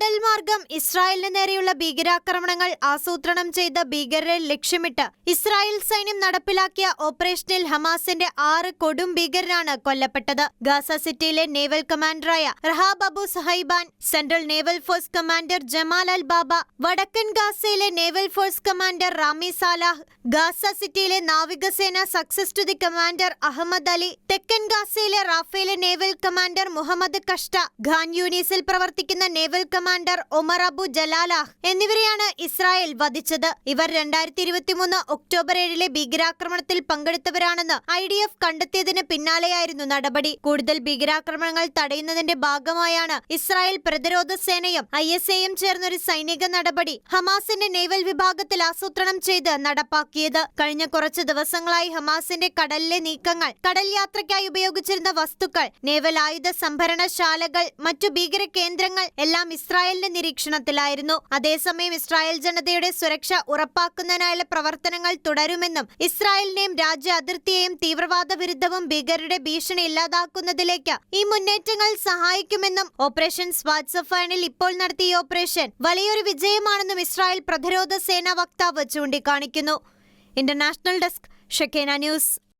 കടൽ മാർഗം ഇസ്രായേലിന് നേരെയുള്ള ഭീകരാക്രമണങ്ങൾ ആസൂത്രണം ചെയ്ത ഭീകരരെ ലക്ഷ്യമിട്ട് ഇസ്രായേൽ സൈന്യം നടപ്പിലാക്കിയ ഓപ്പറേഷനിൽ ഹമാസിന്റെ ആറ് കൊടും ഭീകരരാണ് കൊല്ലപ്പെട്ടത്. ഗാസ സിറ്റിയിലെ naval കമാൻഡറായ Rahab Abu Sahaiban central naval force commander Jamal al Baba വടക്കൻ ഗാസയിലെ naval force commander Rami Salah Gaza സിറ്റിയിലെ നാവികസേന success to the commander Ahmed Ali തെക്കൻ ഗാസയിലെ റാഫേലെ നേവൽ കമാൻഡർ മുഹമ്മദ് കഷ്ട ഖാൻ യൂണീസിൽ പ്രവർത്തിക്കുന്ന naval commander Omar Abu Jalalah എന്നിവരെയാണ് ഇസ്രായേൽ വധിച്ചത്. ഇവർ രണ്ടായിരത്തി ഇരുപത്തിമൂന്ന് ഒക്ടോബർ ഏഴിലെ ഭീകരാക്രമണത്തിൽ പങ്കെടുത്തവരാണെന്ന് ഐ ഡി എഫ് കണ്ടെത്തിയതിന് പിന്നാലെയായിരുന്നു നടപടി. കൂടുതൽ ഭീകരാക്രമണങ്ങൾ തടയുന്നതിന്റെ ഭാഗമായാണ് ഇസ്രായേൽ പ്രതിരോധ സേനയും ഐ എസ് എയും ചേർന്നൊരു സൈനിക നടപടി ഹമാസിന്റെ നേവൽ വിഭാഗത്തിൽ ആസൂത്രണം ചെയ്ത് നടപ്പാക്കിയത്. കഴിഞ്ഞ കുറച്ച് ദിവസങ്ങളായി ഹമാസിന്റെ കടലിലെ നീക്കങ്ങൾ കടൽ യാത്രയ്ക്കായി ഉപയോഗിച്ചിരുന്ന വസ്തുക്കൾ നേവൽ ആയുധ സംഭരണശാലകൾ മറ്റു ഭീകര കേന്ദ്രങ്ങൾ എല്ലാം ഇസ്രായേലിന്റെ നിരീക്ഷണത്തിലായിരുന്നു. അതേസമയം ഇസ്രായേൽ ജനതയുടെ സുരക്ഷ ഉറപ്പാക്കുന്നതിനായുള്ള പ്രവർത്തനങ്ങൾ തുടരുമെന്നും ഇസ്രായേലിനെയും രാജ്യ അതിർത്തിയെയും തീവ്രവാദ വിരുദ്ധവും ഭീകരരുടെ ഭീഷണി ഇല്ലാതാക്കുന്നതിലേക്ക് ഈ മുന്നേറ്റങ്ങൾ സഹായിക്കുമെന്നും ഓപ്പറേഷൻ സ്വാറ്റ്സഫാനിൽ ഇപ്പോൾ നടത്തിയ ഓപ്പറേഷൻ വലിയൊരു വിജയമാണെന്നും ഇസ്രായേൽ പ്രതിരോധ സേനാ വക്താവ് ചൂണ്ടിക്കാണിക്കുന്നു. International desk ഷെക്കേന news